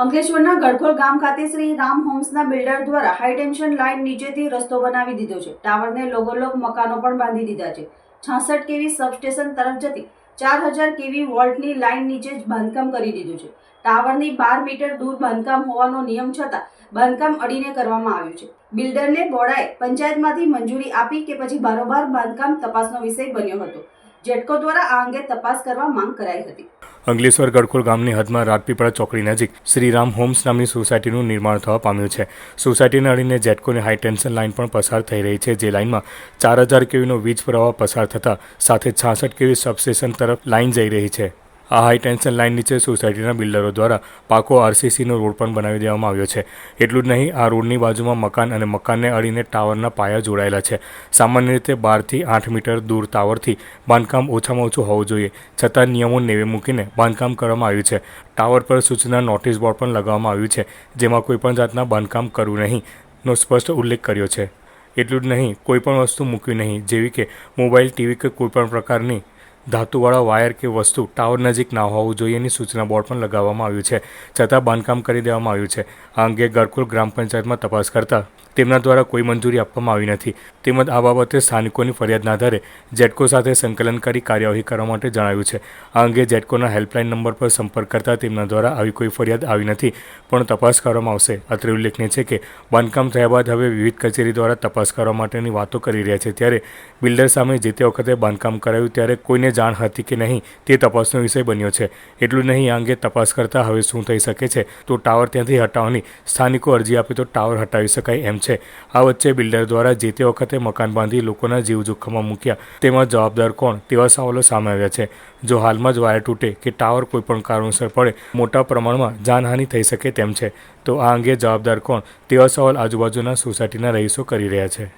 અંકલેશ્વરના ગડખોલ ગામ ખાતે શ્રી રામ હોમ્સના બિલ્ડર દ્વારા હાઈ ટેન્શન લાઇન નીચેથી રસ્તો બનાવી દીધો છે. ટાવરને લોગોલોગ મકાનો પણ બાંધી દીધા છે. છાસઠ કેવી સબસ્ટેશન તરફ જતી ચાર હજાર કેવી વોલ્ટની લાઇન નીચે જ બાંધકામ કરી દીધું છે. ટાવરની બાર મીટર દૂર બાંધકામ હોવાનો નિયમ છતાં બાંધકામ અડીને કરવામાં આવ્યું છે. બિલ્ડરને બોર્ડાએ પંચાયતમાંથી મંજૂરી આપી કે પછી બારોબાર બાંધકામ તપાસનો વિષય બન્યો હતો. જેટકો દ્વારા આ અંગે તપાસ કરવા માંગ કરાઈ હતી. અંગલેશ્વર ગડખોલ ગામની હદમાં રાજપીપળા ચોકડી નજીક શ્રીરામ હોમ્સ નામની સોસાયટીનું નિર્માણ થવા પામ્યું છે. સોસાયટીને અડીને જેટકોની હાઈ ટેન્શન લાઇન પણ પસાર થઈ રહી છે, જે લાઇનમાં ચાર હજાર કેવીનો વીજ પ્રવાહ પસાર થતાં સાથે છાસઠ કેવી સબસ્ટેશન તરફ લાઇન જઈ રહી છે. આ હાઈ ટેન્શન લાઇન નીચે સોસાયટીના બિલ્ડરો દ્વારા પાકો આરસીસીનો રોડ પણ બનાવી દેવામાં આવ્યો છે. એટલું જ નહીં, આ રોડની બાજુમાં મકાન અને મકાનને અડીને ટાવરના પાયા જોડાયેલા છે. સામાન્ય રીતે બારથી આઠ મીટર દૂર ટાવરથી બાંધકામ ઓછામાં ઓછું હોવું જોઈએ. છતાં નિયમો નેવે મૂકીને બાંધકામ કરવામાં આવ્યું છે. ટાવર પર સૂચના નોટિસ બોર્ડ પણ લગાવવામાં આવ્યું છે, જેમાં કોઈપણ જાતના બાંધકામ કરવું નહીં, નો સ્પષ્ટ ઉલ્લેખ કર્યો છે. એટલું જ નહીં કોઈપણ વસ્તુ મૂકવી નહીં, જેવી કે મોબાઈલ, ટીવી કે કોઈપણ પ્રકારની ધાતુવાળા વાયર કે વસ્તુ ટાવર નજીક ના હોવું જોઈએ એની સૂચના બોર્ડ પણ લગાવવામાં આવ્યું છે. છતાં બાંધકામ કરી દેવામાં આવ્યું છે. આ અંગે ગરકુલ ગ્રામ પંચાયતમાં તપાસ કરતા તેમના દ્વારા કોઈ મંજૂરી આપવામાં આવી નથી. તેમજ આ બાબતે સ્થાનિકોની ફરિયાદના આધારે જેટકો સાથે સંકલન કરી કાર્યવાહી કરવા માટે જણાવ્યું છે. આ અંગે જેટકોના હેલ્પલાઇન નંબર પર સંપર્ક કરતા તેમના દ્વારા આવી કોઈ ફરિયાદ આવી નથી, પણ તપાસ કરવામાં આવશે. અત્રે ઉલ્લેખનીય છે કે બાંધકામ થયા બાદ હવે વિવિધ કચેરી દ્વારા તપાસ કરવા માટેની વાતો કરી રહ્યા છે. ત્યારે બિલ્ડર સામે જે તે વખતે બાંધકામ કરાયું ત્યારે કોઈને જાણ હતી કે નહીં તે તપાસનો વિષય બન્યો છે. એટલું નહીં, આ અંગે તપાસ કરતા હવે શું થઈ શકે છે, તો ટાવર ત્યાંથી હટાવવાની સ્થાનિકો અરજી આપે તો ટાવર હટાવી શકાય એમ છે. આ વચ્ચે બિલ્ડર દ્વારા જે તે વખતે મકાન બાંધી લોકોના જીવ જોખમમાં મૂક્યા, તેમાં જવાબદાર કોણ? તેવા સવાલો સામે આવ્યા છે. જો હાલમાં જ વાયર તૂટે કે ટાવર કોઈપણ કારણોસર પડે, મોટા પ્રમાણમાં જાનહાનિ થઈ શકે તેમ છે. તો આ અંગે જવાબદાર કોણ? તેવા સવાલ આજુબાજુના સોસાયટીના રહીશો કરી રહ્યા છે.